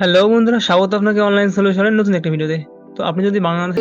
Hello বন্ধুরা স্বাগত আপনাকে অনলাইন সলিউশনের নতুন একটা ভিডিওতে তো। আপনি যদি বাংলাদেশ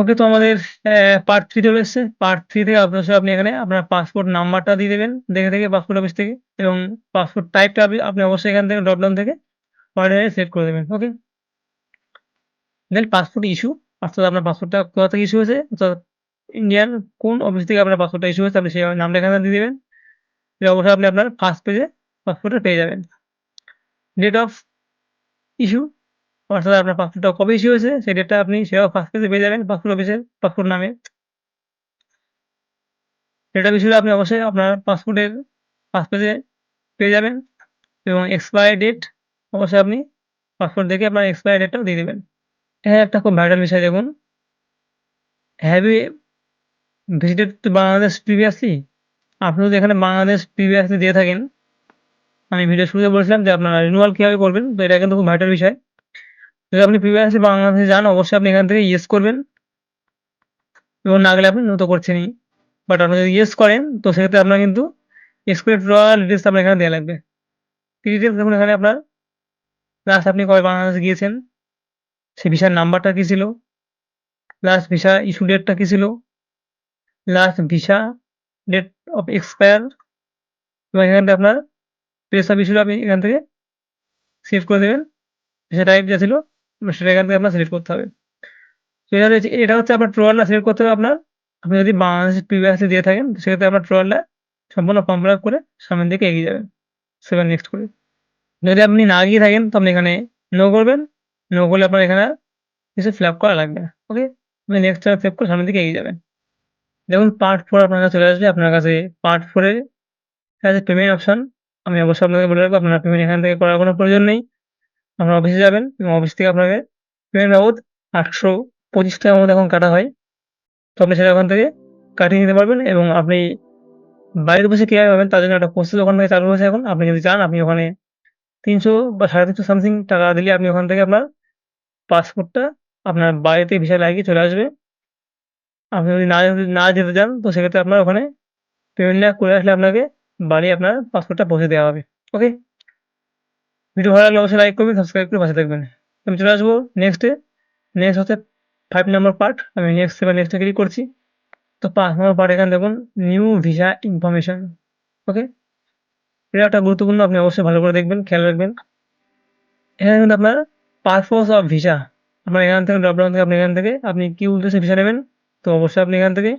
ওকে তো আমাদের পার্ট থ্রি চলে এসছে। পার্ট থ্রি থেকে অবশ্যই আপনি এখানে আপনার পাসপোর্ট নাম্বারটা দিয়ে দেবেন, দেখে থেকে পাসপোর্ট অফিস থেকে, এবং পাসপোর্ট টাইপটা আপনি আপনি অবশ্যই এখান থেকে ড্রপডাউন থেকে অর্ডারে সেট করে দেবেন ওকে দেন পাসপোর্ট ইস্যু অর্থাৎ আপনার পাসপোর্টটা কোথা থেকে ইস্যু হয়েছে, অর্থাৎ ইন্ডিয়ান কোন অফিস থেকে আপনার পাসপোর্টটা ইস্যু হয়েছে, আপনি সেই নামটা এখানে দিয়ে দেবেন অবশ্যই আপনি আপনার ফার্স্ট পেজে পাসপোর্টটা পেয়ে যাবেন। ডেট অফ ইস্যু অর্থাৎ আপনার পাসপোর্টটা কবে ইস্যু হয়েছে? সেই ডেটটা আপনি ফার্স্ট পেজে পেয়ে যাবেন, পাসপোর্ট অফিসের পাসপোর্ট নামে। ডেট ইস্যুটা আপনি অবশ্যই আপনার পাসপোর্টের পেজে পেয়ে যাবেন এবং এক্সপায়ার ডেট অবশ্যই আপনি পাসপোর্ট দেখে আপনার এক্সপায়ার ডেটটাও দিয়ে দেবেন। হ্যাঁ একটা খুব ভাইটাল বিষয় দেখুন। Have you visited to Bangladesh previously আপনি যদি এখানে বাংলাদেশ প্রিভিয়াসলি দিয়ে থাকেন, আমি ভিডিও শুরুতে বলেছিলাম যে আপনারা রিনুয়াল কীভাবে করবেন, তো এটা কিন্তু খুব ভাইটাল বিষয়। যদি আপনি প্রিভিয়াসলি বাংলাদেশে যান, অবশ্যই আপনি এখান থেকে ইয়েস করবেন। এবং না গেলে আপনি নত করছেনই। বাট আপনি যদি ইয়েস করেন, তো সেক্ষেত্রে আপনার কিন্তু এক্সপেক্ট রয়্যাল ডিটেলস আপনার এখানে দেওয়া লাগবে। ডিটেলস দেখুন এখানে আপনার। লাস্ট আপনি কবে বাংলাদেশে গিয়েছেন? সেই ভিসার নাম্বারটা কী ছিল? লাস্ট ভিসা ইস্যু ডেটটা কী ছিল? Last visa date of expire এবং এখান থেকে আপনার প্লেস অফ ইস্যুটা আপনি এখান থেকে সেভ করে দেবেন। ভিসা টাইপ যা ছিল সেটা এখান থেকে আপনার সিলেক্ট করতে হবে। এটা হচ্ছে এটা হচ্ছে আপনার ট্রোয়ালটা সিলেক্ট করতে হবে আপনার। আপনি যদি বাংলাদেশের প্রিভিয়াসলি দিয়ে থাকেন সেক্ষেত্রে আপনার ট্রোয়ালটা সম্পূর্ণ কমপ্লিট করে সামনের দিকে এগিয়ে যাবেন। সেভেন নেক্সট করে। যদি আপনি না গিয়ে থাকেন, তো আপনি এখানে নো করবেন। নো করলে আপনার এখানে কিছু ফিল আপ করা লাগবে না। ওকে আপনি নেক্সট সেভ করে সামনের দিকে এগিয়ে যাবেন। দেখুন পার্ট ফোর আপনার কাছে চলে আসবে। আপনার কাছে পার্ট ফোরে আছে পেমেন্ট অপশন আমি অবশ্যই আপনাকে বলে রাখব, আপনার পেমেন্ট এখান থেকে করার কোনো প্রয়োজন নেই। আপনার অফিসে যাবেন এবং অফিস থেকে আপনাকে পেমেন্ট বাবদ আটশো পঁচিশ টাকার মতো এখন কাটা হয়। তো আপনি সেটা ওখান থেকে কাটিয়ে নিতে পারবেন এবং আপনি বাড়িতে বসে কীভাবে পাবেন তার জন্য একটা প্রসেস ওখান থেকে চালু হয়েছে এখন আপনি যদি চান, আপনি ওখানে তিনশো বা সাড়ে তিনশো সামথিং টাকা দিলে আপনি ওখান থেকে আপনার পাসপোর্টটা আপনার বাড়িতে ভিসা লাগিয়ে চলে আসবে। আপনি যদি না না যেতে চান, তো সেক্ষেত্রে আপনার ওখানে পেমেন্টটা করে আসলে আপনাকে বাড়ি আপনার পাসপোর্টটা পৌঁছে দেওয়া হবে। ওকে ভিডিও ভালো লাগলে অবশ্যই লাইক করবেন সাবস্ক্রাইব করে পাশে থাকবেন। আমি চলে আসব নেক্সটে নেক্সট হচ্ছে ফাইভ নাম্বার পার্ট আমি নেক্সট এবার নেক্সটে ক্লিক করছি। তো পাঁচ নম্বর পার্ট এখানে দেখুন নিউ ভিসা ইনফরমেশন ওকে এটা একটা গুরুত্বপূর্ণ, আপনি অবশ্যই ভালো করে দেখবেন, খেয়াল রাখবেন। এখানে কিন্তু আপনার পারপোজ অফ ভিসা আপনার এখান থেকে ড্রপডাউন থেকে আপনি এখান থেকে, আপনি কী উদ্দেশ্যে ভিসা নেবেন, তো অবশ্যই আপনি এখান থেকে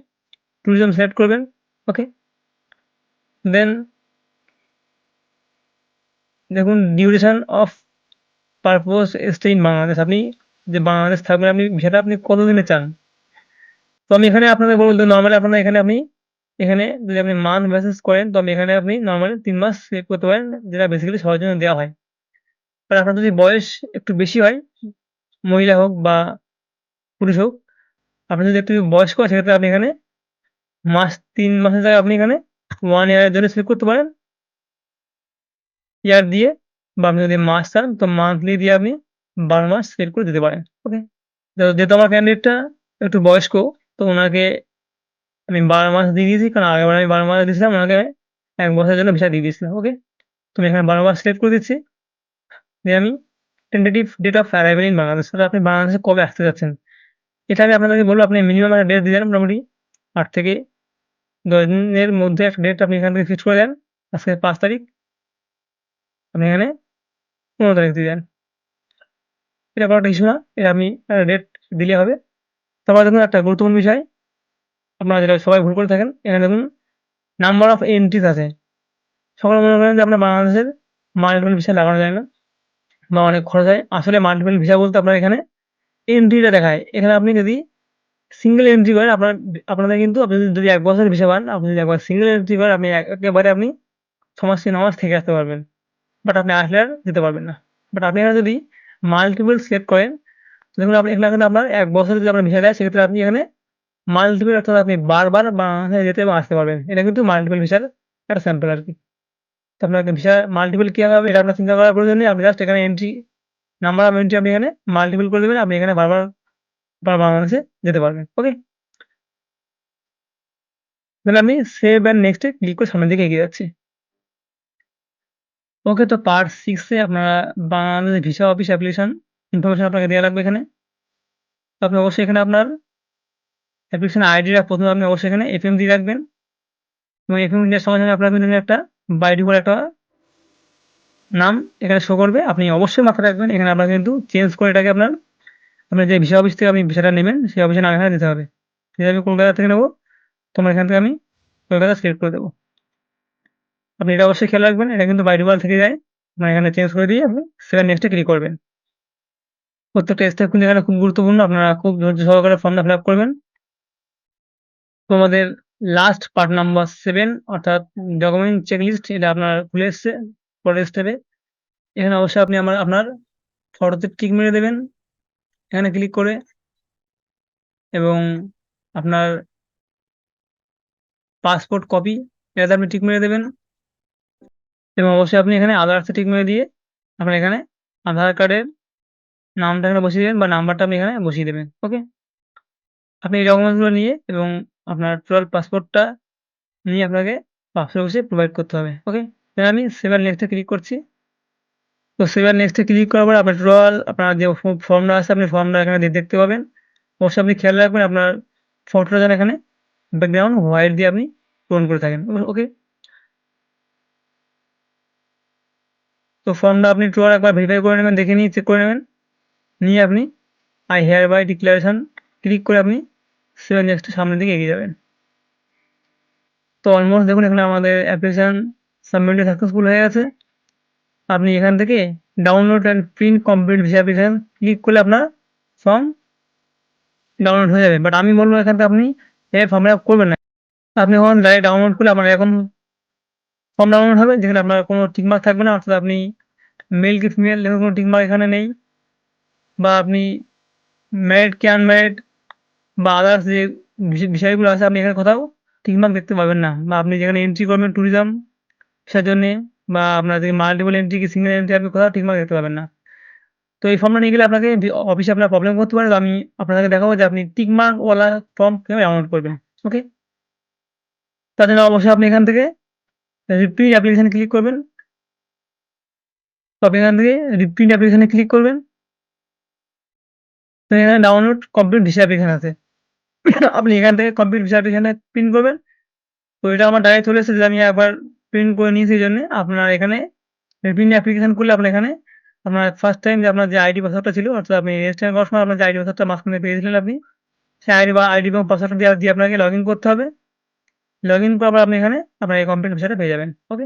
ট্যুরিজম সিলেক্ট করবেন। ওকে দেন দেখুন duration of purpose stay in Bangladesh আপনি যে বাংলাদেশ থাকবেন, আপনি ভিসাটা আপনি কতদিনে চান? তো আমি এখানে আপনাদের বলব নর্মালি আপনারা এখানে আপনি, এখানে যদি আপনি মান মেসেজ করেন, তো আমি এখানে আপনি নর্মালি তিন মাস সিলেক্ট করতে পারেন, যেটা বেসিক্যালি সবার জন্য দেওয়া হয়। আর আপনার যদি বয়স একটু বেশি হয়, মহিলা হোক বা পুরুষ হোক, আপনি যদি একটু বয়স্ক হয়, সেক্ষেত্রে আপনি এখানে মাস, তিন মাসের জায়গায় আপনি এখানে ওয়ান ইয়ারের জন্য সিলেক্ট করতে পারেন। ইয়ার দিয়ে বা আপনি যদি মাস চান, তো মান্থলি দিয়ে আপনি বারো মাস সিলেক্ট করে দিতে পারেন ওকে যেহেতু আমার ক্যান্ডিডেটটা একটু বয়স্ক, তো ওনাকে আমি বারো মাস দিয়ে দিয়েছি, কারণ আগেবার আমি বারো মাস দিয়েছিলাম, ওনাকে এক বছরের জন্য ভিসা দিয়ে দিয়েছিলাম ওকে তুমি এখানে বারো মাস সিলেক্ট করে দিচ্ছি। দিয়ে আমি tentative date of arrival in Bangladesh তাহলে আপনি বাংলাদেশে কবে আসতে যাচ্ছেন? এটা আমি আপনাদেরকে বলব, আপনি মিনিমাম একটা ডেট দিলেন মোটামুটি আট থেকে দশ দিনের মধ্যে একটা ডেট আপনি এখান থেকে ফিক্স করে দেন, আজকে পাঁচ তারিখ। আপনি এখানে পনেরো তারিখ দিয়ে দেন। এটা কোনো একটা ইস্যু না, এটা আপনি ডেট দিলে হবে। তারপর দেখুন একটা গুরুত্বপূর্ণ বিষয়, আপনারা যেটা সবাই ভুল করে থাকেন, এখানে দেখুন নাম্বার অফ এন্ট্রিজ আছে। সকলে মনে করেন যে আপনার বাংলাদেশের মাল্টিপল ভিসা লাগানো যায় না, বা অনেক খরচ হয়। আসলে মাল্টিপল ভিসা বলতে আপনার এখানে এন্ট্রিটা দেখায়। এখানে আপনি যদি সিঙ্গেল এন্ট্রি করেন, আপনার, আপনাদের কিন্তু আপনি যদি এক বছরের ভিসা পান, আপনি যদি একবার সিঙ্গেল এন্ট্রি করেন, আপনি একেবারে আপনি ছমাস তিন মাস থেকে আসতে পারবেন। বাট আপনি আর যেতে পারবেন না। বাট আপনি এখানে যদি মাল্টিপল সিলেক্ট করেন, দেখুন আপনি এখানে কিন্তু আপনার এক বছর যদি আপনার ভিসা দেয়, সেক্ষেত্রে আপনি এখানে মাল্টিপল অর্থাৎ আপনি বারবার বাংলাদেশে যেতে এবং আসতে পারবেন। এটা কিন্তু মাল্টিপল ভিসার একটা স্যাম্পল আর কি। তো আপনাকে ভিসা মাল্টিপল কী হবে, এটা আপনার চিন্তা করার প্রয়োজন নেই। আপনি জাস্ট এখানে এন্ট্রি নাম্বার অফ এন্ট্রি আপনি এখানে মাল্টিপল করে দেবেন। আপনি এখানে বারবার বাংলাদেশে যেতে পারবেন। ওকে দেন আমি সেভ অ্যান্ড নেক্সটে ক্লিক করে সামনের দিকে এগিয়ে যাচ্ছি। ওকে তো পার্ট সিক্সে আপনারা Bangladesh visa office application information আপনাকে দেওয়া লাগবে এখানে। তো আপনি অবশ্যই এখানে আপনার অ্যাপ্লিকেশন আইডিটা প্রথমে আপনি অবশ্যই এখানে এফএম দিয়ে রাখবেন। এবং এফএম দেওয়ার সঙ্গে সঙ্গে আপনার কিন্তু একটা বাইডি করে একটা নাম এখানে শো করবে। আপনি অবশ্যই মাথায় রাখবেন, এখানে আপনাকে কিন্তু চেঞ্জ করে এটাকে আপনার আপনার যে ভিসা অফিস থেকে আপনি ভিসাটা নেবেন, সেই অফিসের নাম এখানে দিতে হবে। আছে আমি কলকাতা থেকে নেব, তোমার এখান থেকে আমি কলকাতা সিলেক্ট করে দেবো। আপনি এটা অবশ্যই খেয়াল রাখবেন, এটা কিন্তু বাই ডিফল্ট থেকে যায়। আপনার এখানে চেঞ্জ করে দিয়ে আপনি সেভেন নেক্সটে ক্লিক করবেন। প্রত্যেকটা স্টেপ কিন্তু এখানে খুব গুরুত্বপূর্ণ। আপনারা খুব ধৈর্য সহকারে ফর্মটা ফিল আপ করবেন। তো আমাদের লাস্ট পার্ট নাম্বার সেভেন অর্থাৎ ডকুমেন্ট চেকলিস্ট এটা আপনার খুলে এসছে পরের স্টেপে এখানে অবশ্যই আপনি আমার, আপনার ফটোতে টিক মেরে দেবেন। এখানে ক্লিক করে এবং আপনার পাসপোর্ট কপি এটাতে আপনি টিক মেরে দেবেন। এবং অবশ্যই আপনি এখানে আধারতে টিক মেরে দিয়ে আপনার এখানে আধার কার্ডের নামটা এখানে বসিয়ে দেবেন বা নাম্বারটা আপনি এখানে বসিয়ে দেবেন ওকে আপনি এই ডকুমেন্টসগুলো নিয়ে এবং আপনার টোটাল পাসপোর্টটা নিয়ে আপনাকে পাসপোর্ট অফিসে প্রোভাইড করতে হবে ওকে দেন আমি সেভার নেক্সটে ক্লিক করছি। তো সেভার নেক্সটে ক্লিক করার পর আপনার টোটাল আপনার যে ফর্মটা আছে আপনি ফর্মটা এখানে দেখতে পাবেন। অবশ্যই আপনি খেয়াল রাখবেন আপনার ফটোটা যেন এখানে ব্যাকগ্রাউন্ড হোয়াইট দিয়ে আপনি পূরণ করে থাকেন ওকে তো ফর্মটা আপনি টোটাল একবার ভেরিফাই করে নেবেন, দেখে নিয়ে চেক করে নেবেন। নিয়ে আপনি I hereby declaration click করে আপনি সেভেন নেক্সটের সামনের দিকে এগিয়ে যাবেন। তো অলমোস্ট দেখুন এখানে আমাদের অ্যাপ্লিকেশান সাবমিটে সাকসেসফুল হয়ে গেছে। আপনি এখান থেকে download and print complete visa application click করলে আপনার ফর্ম ডাউনলোড হয়ে যাবে। বাট আমি বলব এখান থেকে আপনি এই ফর্মটা করবেন না। আপনি এখন ডাইরেক্ট ডাউনলোড করলে আপনার এখন ফর্ম ডাউনলোড হবে, যেখানে আপনার কোনো টিকমার্ক থাকবে না, অর্থাৎ আপনি মেল কি ফিমেল দেখুন, কোনো টিকমার্ক এখানে নেই। বা আপনি ম্যারিড কি আনম্যারিড বা আদার্স যে বিষয়- বিষয়গুলো আছে, আপনি এখানে কোথাও টিকমার্ক দেখতে পাবেন না। বা আপনি যেখানে এন্ট্রি করবেন ট্যুরিজম সেটার জন্যে বা আপনার যে মাল্টিপল এন্ট্রি কি সিঙ্গেল এন্ট্রি আপনি কোথাও টিকমার্ক দেখতে পাবেন না। তো এই ফর্মটা নিয়ে গেলে আপনাকে অফিসে আপনার প্রবলেম করতে পারে। তো আমি আপনাকে দেখাবো যে আপনি টিকমার্কওয়ালা ফর্ম কীভাবে ডাউনলোড করবেন ওকে তার জন্য অবশ্যই আপনি এখান থেকে রিপ্রিন্ট অ্যাপ্লিকেশানে ক্লিক করবেন। তো আপনি এখান থেকে রিপ্রিন্ট অ্যাপ্লিকেশানে ক্লিক করবেন। তো এখানে ডাউনলোড কমপ্লিট ভিসা অ্যাপ্লিকেশান আছে। আপনি এখান থেকে কমপ্লিট ভিসা অ্যাপ্লিকেশানে প্রিন্ট করবেন। তো এটা আমার ডাইরেক্ট চলে এসেছে যে আমি একবার প্রিন্ট করে নিয়েছি জন্যে। আপনার এখানে প্রিন্ট অ্যাপ্লিকেশান করলে আপনার এখানে আপনার ফার্স্ট টাইম যে আপনার যে আইডি পাসওয়ার্ডটা ছিল, অর্থাৎ আপনি রেজিস্ট্রেশন করার সময় আপনার যে আইডি পাসওয়ার্ডটা মাঝখানে পেয়েছিলেন আপনি, সেই আইডি বা আইডি এবং পাসওয়ার্ডটা দিয়ে দিয়ে আপনাকে লগ ইন করতে হবে। লগ ইন করার পর আপনি এখানে আপনার এই কমপ্লিট ভিসাটা পেয়ে যাবেন। ওকে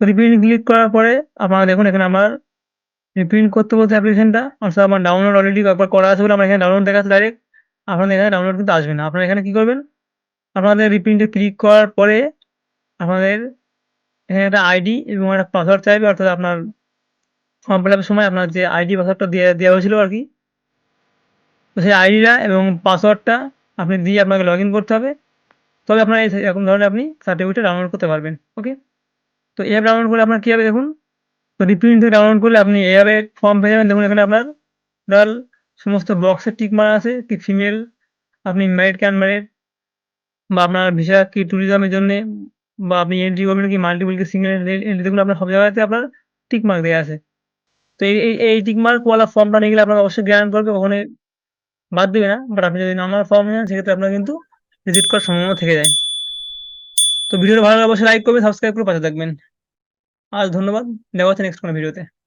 রিপ্রিন্ট ক্লিক করার পরে আপনারা দেখুন এখানে আমার রিপ্রিন্ট করতে বলতে অ্যাপ্লিকেশনটা অর্থাৎ আমার ডাউনলোড অলরেডি একবার করা আছে বলে আমার এখানে ডাউনলোড দেখাচ্ছে ডাইরেক্ট আপনাদের এখানে ডাউনলোড কিন্তু আসবে না। আপনারা এখানে কী করবেন? আপনাদের রিপ্রিন্টে ক্লিক করার পরে আপনাদের এখানে একটা আইডি এবং একটা পাসওয়ার্ড চাইবে। অর্থাৎ আপনার ফর্ম ফিল সময় আপনার যে আইডি পাসওয়ার্ডটা দেওয়া দেওয়া হয়েছিল আর কি। তো সেই আইডিটা এবং পাসওয়ার্ডটা আপনি দিয়ে আপনাকে লগ করতে হবে। তবে আপনার এরকম ধরনের আপনি সার্টিফিকেটটা ডাউনলোড করতে পারবেন। ওকে তো এভাবে ডাউনলোড করলে আপনার কী হবে দেখুন? তো রিপ্রিন্ট থেকে ডাউনলোড করলে আপনি এভাবে ফর্ম পেয়ে যাবেন। দেখুন এখানে আপনার টোটাল সমস্ত বক্সের টিক মারা আছে, কি ফিমেল আপনি ম্যারিড কি আনম্যারিড বা আপনার ভিসা কি ট্যুরিজমের জন্যে, বা আপনি এন্ট্রি করবেন কি মাল্টিপল কি সিঙ্গেল এন্ট্রি দেখুন আপনার সব জায়গাতে আপনার টিক মার্ক দেওয়া আছে। তো এই এই টিক মার্কওয়ালা ফর্মটা নিয়ে গেলে আপনার অবশ্যই গ্যারান্ট করবে ওখানে বাদ দেবে না। বাট আপনি যদি নর্মাল ফর্ম নেন, সেক্ষেত্রে আপনার কিন্তু রিজেক্ট করার সম্ভাবনা থেকে যায়। তো ভিডিওটা ভালো লাগলে অবশ্যই লাইক করবেন সাবস্ক্রাইব করে পাশে থাকবেন। আজ ধন্যবাদ দেখা হচ্ছে নেক্সট কোনো ভিডিওতে